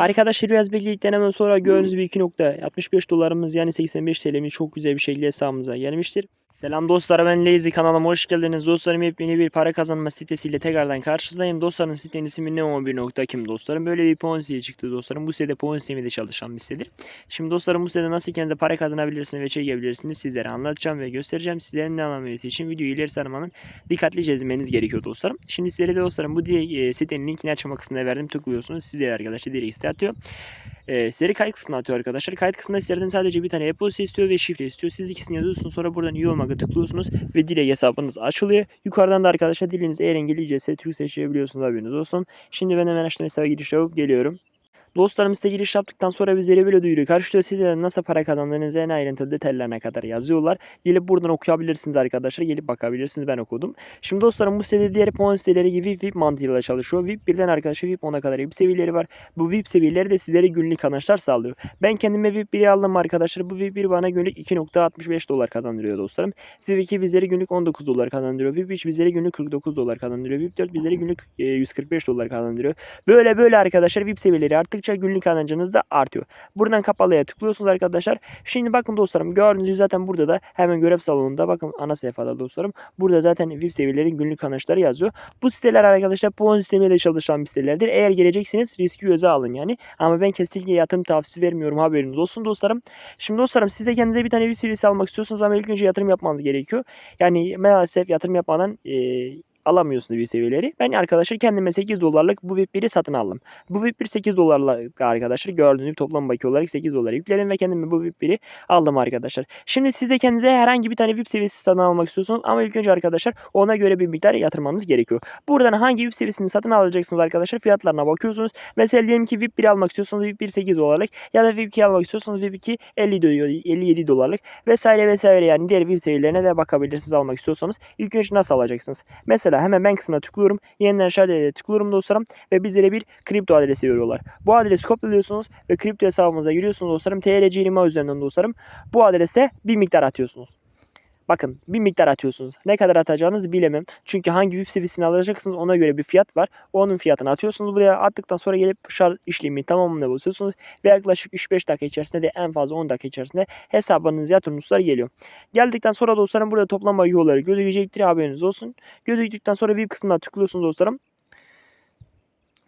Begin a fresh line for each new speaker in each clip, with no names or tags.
Arkadaşlar biraz bekledikten hemen sonra gördüğünüz bir 2.65 dolarımız yani 85 TL'miz çok güzel bir şekilde hesabımıza gelmiştir. Selam dostlar ben Lazy kanalıma hoş geldiniz. Dostlarım yepyeni bir para kazanma sitesiyle tekrardan karşınızdayım. Dostlarım sitenin ismi neo1.kim dostlarım. Böyle bir Ponzi'ye çıktı dostlarım. Bu site Ponzi sistemiyle çalışan bir sitedir. Şimdi dostlarım bu sitede nasıl kendinize para kazanabilirsiniz ve çekebilirsiniz sizlere anlatacağım ve göstereceğim. Sizlerin de anlaması için videoyu ileri sarmanın dikkatlice izlemeniz gerekiyor dostlarım. Şimdi sizlere de dostlarım bu e, sitenin linkini açma kısmına verdim. Tıklıyorsunuz. Sizlere arkadaşlar direkt site atıyor. E, sizleri kayıt kısmına atıyor arkadaşlar. Kayıt kısmında sizlerden sadece bir tane e-posta istiyor ve şifre istiyor. Siz ikisini yazıyorsunuz. Sonra buradan üye olmaya tıklıyorsunuz ve direkt hesabınız açılıyor. Yukarıdan da arkadaşlar diliniz eğer İngilizce ise Türk seçebiliyorsunuz haberiniz olsun. Şimdi ben hemen açtım hesaba giriş yapıp geliyorum. Dostlarım size giriş yaptıktan sonra bizlere böyle duyuruyor. Karşılıyor sizlere nasıl para kazandığınızı en ayrıntılı detaylarına kadar yazıyorlar. Gelip buradan okuyabilirsiniz arkadaşlar. Gelip bakabilirsiniz. Ben okudum. Şimdi dostlarım bu sitede diğer puan siteleri gibi VIP mantığıyla çalışıyor. VIP birden arkadaşlar VIP 10'a kadar VIP seviyeleri var. Bu VIP seviyeleri de sizlere günlük kazançlar sağlıyor. Ben kendime VIP 1'i aldım arkadaşlar. Bu VIP 1 bana günlük 2.65 dolar kazandırıyor dostlarım. VIP 2 bizlere günlük 19 dolar kazandırıyor. VIP 3 bizlere günlük 49 dolar kazandırıyor. VIP 4 bizlere günlük e, 145 dolar kazandırıyor. Böyle böyle arkadaşlar VIP seviyeleri arttıkça günlük kazancınız da artıyor. Buradan kapalıya tıklıyorsunuz arkadaşlar. Şimdi bakın dostlarım gördüğünüz zaten burada da hemen görev salonunda bakın ana sayfada dostlarım. Burada zaten VIP seviyelerin günlük kazançları yazıyor. Bu siteler arkadaşlar puan sistemiyle çalışan bir sitelerdir. Eğer gelecekseniz riski göze alın yani. Ama ben kesinlikle yatırım tavsiyesi vermiyorum haberiniz olsun dostlarım. Şimdi dostlarım siz de kendinize bir tane VIP seviyesi almak istiyorsunuz ama ilk önce yatırım yapmanız gerekiyor. Yani maalesef yatırım yapmadan e, alamıyorsunuz bir seviyeleri. Ben arkadaşlar kendime 8 dolarlık bu VIP 1'i satın aldım. Bu VIP 1 8 dolarlık arkadaşlar gördüğünüz gibi toplam baki olarak 8 dolara yükledim ve kendime bu VIP 1'i aldım arkadaşlar. Şimdi siz de kendinize herhangi bir tane VIP seviyesi satın almak istiyorsunuz ama ilk önce arkadaşlar ona göre bir miktar yatırmanız gerekiyor. Buradan hangi VIP seviyesini satın alacaksınız arkadaşlar fiyatlarına bakıyorsunuz. Mesela diyelim ki VIP 1 almak istiyorsanız VIP 1 8 dolarlık ya da VIP 2 almak istiyorsanız VIP 2 50 dolar, 57 dolarlık vesaire vesaire yani diğer VIP seviyelerine de bakabilirsiniz almak istiyorsanız. İlk önce nasıl alacaksınız? Mesela hemen ben kısmına tıklıyorum. Yeniden şarj tıklıyorum dostlarım ve bizlere bir kripto adresi veriyorlar. Bu adresi kopyalıyorsunuz ve kripto hesabımıza giriyorsunuz dostlarım. TRC üzerinden dostlarım. Bu adrese bir miktar atıyorsunuz. Bakın bir miktar atıyorsunuz. Ne kadar atacağınızı bilemem. Çünkü hangi VIP seviyesini alacaksınız ona göre bir fiyat var. Onun fiyatını atıyorsunuz buraya. Attıktan sonra gelip şarj işlemi tamamını basıyorsunuz. Ve yaklaşık 3-5 dakika içerisinde de en fazla 10 dakika içerisinde hesabınız yatırımcılar geliyor. Geldikten sonra dostlarım burada toplam bayi olarak gözükecektir haberiniz olsun. Gözüktükten sonra VIP kısmına tıklıyorsunuz dostlarım.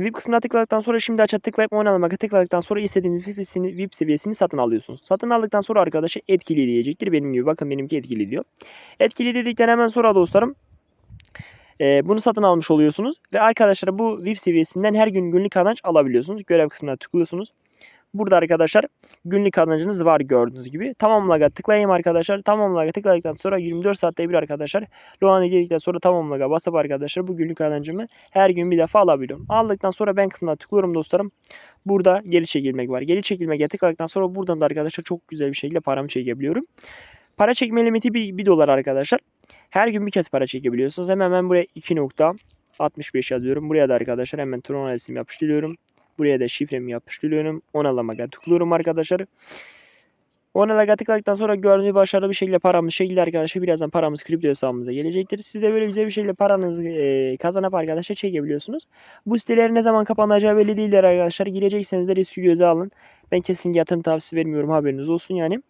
VIP kısmına tıkladıktan sonra şimdi aça tıklayıp oynamaya tıkladıktan sonra istediğiniz VIP, seviyesini, VIP seviyesini satın alıyorsunuz. Satın aldıktan sonra arkadaşlar etkili diyecektir. Benim gibi bakın benimki etkili diyor. Etkili dedikten hemen sonra dostlarım e, bunu satın almış oluyorsunuz. Ve arkadaşlar bu VIP seviyesinden her gün günlük kazanç alabiliyorsunuz. Görev kısmına tıklıyorsunuz. Burada arkadaşlar günlük kazancınız var gördüğünüz gibi. Tamamlaga tıklayayım arkadaşlar. Tamamlaga tıkladıktan sonra 24 saatte bir arkadaşlar. Loğan'a geldikten sonra tamamlaga basıp arkadaşlar bu günlük kazancımı her gün bir defa alabiliyorum. Aldıktan sonra ben kısmına tıklıyorum dostlarım. Burada geri çekilmek var. Geri çekilmeye tıkladıktan sonra buradan da arkadaşlar çok güzel bir şekilde paramı çekebiliyorum. Para çekme limiti 1, 1 dolar arkadaşlar. Her gün bir kez para çekebiliyorsunuz. Hemen ben buraya 2.65 yazıyorum. Buraya da arkadaşlar hemen Tron adresimi yapıştırıyorum. Buraya da şifremi yapıştırıyorum. Onalamaga tıklıyorum arkadaşlar. Onalaga tıkladıktan sonra gördüğünüz başarılı bir şekilde paramız şekilde arkadaşlar birazdan paramız kripto hesabımıza gelecektir. Size böyle güzel bir şekilde paranızı e, kazanıp arkadaşlar çekebiliyorsunuz. Bu siteler ne zaman kapanacağı belli değildir arkadaşlar. Girecekseniz de riski göze alın. Ben kesinlikle yatırım tavsiyesi vermiyorum haberiniz olsun yani.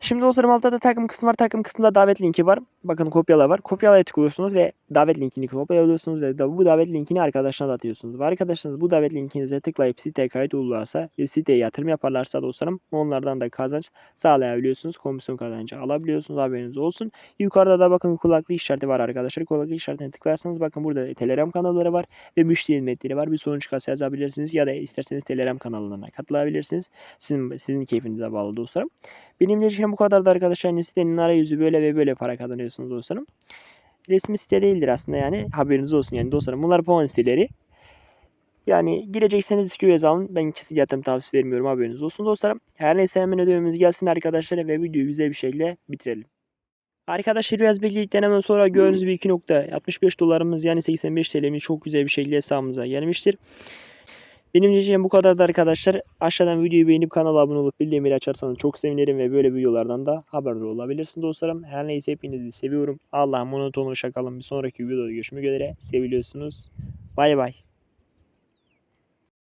Şimdi dostlarım altta da takım kısmı var. Takım kısmında davet linki var. Bakın kopyala var. Kopyalaya tıklıyorsunuz ve davet linkini kopyalıyorsunuz ve bu davet linkini arkadaşlarına da atıyorsunuz. Ve arkadaşlarınız bu davet linkinize tıklayıp siteye kayıt olurlarsa ve siteye yatırım yaparlarsa dostlarım onlardan da kazanç sağlayabiliyorsunuz. Komisyon kazancı alabiliyorsunuz. Haberiniz olsun. Yukarıda da bakın kulaklık işareti var arkadaşlar. Kulaklık işaretine tıklarsanız bakın burada Telegram kanalları var ve müşteri hizmetleri var. Bir sonuç kasa yazabilirsiniz ya da isterseniz Telegram kanallarına katılabilirsiniz. Sizin, sizin keyfinize bağlı dostlarım. Benim ilişkim bu kadar da arkadaşlar. Sitenin arayüzü böyle ve böyle para kazanıyorsunuz dostlarım. Resmi site değildir aslında yani. Haberiniz olsun yani dostlarım. Bunlar puan siteleri. Yani girecekseniz göz alın. Ben kesin yatırım tavsiye vermiyorum haberiniz olsun dostlarım. Her neyse hemen ödememiz gelsin arkadaşlar ve videoyu güzel bir şekilde bitirelim. Arkadaşlar biraz bekledikten hemen sonra gördüğünüz bir 2.65 dolarımız yani 85 TL'miz çok güzel bir şekilde hesabımıza gelmiştir. Benim diyeceğim bu kadar da arkadaşlar. Aşağıdan videoyu beğenip kanala abone olup bildirimleri açarsanız çok sevinirim ve böyle videolardan da haberdar olabilirsiniz dostlarım. Her neyse hepinizi seviyorum. Allah'a emanet olun. Hoşçakalın. Bir sonraki videoda görüşmek üzere. Seviliyorsunuz. Bay bay.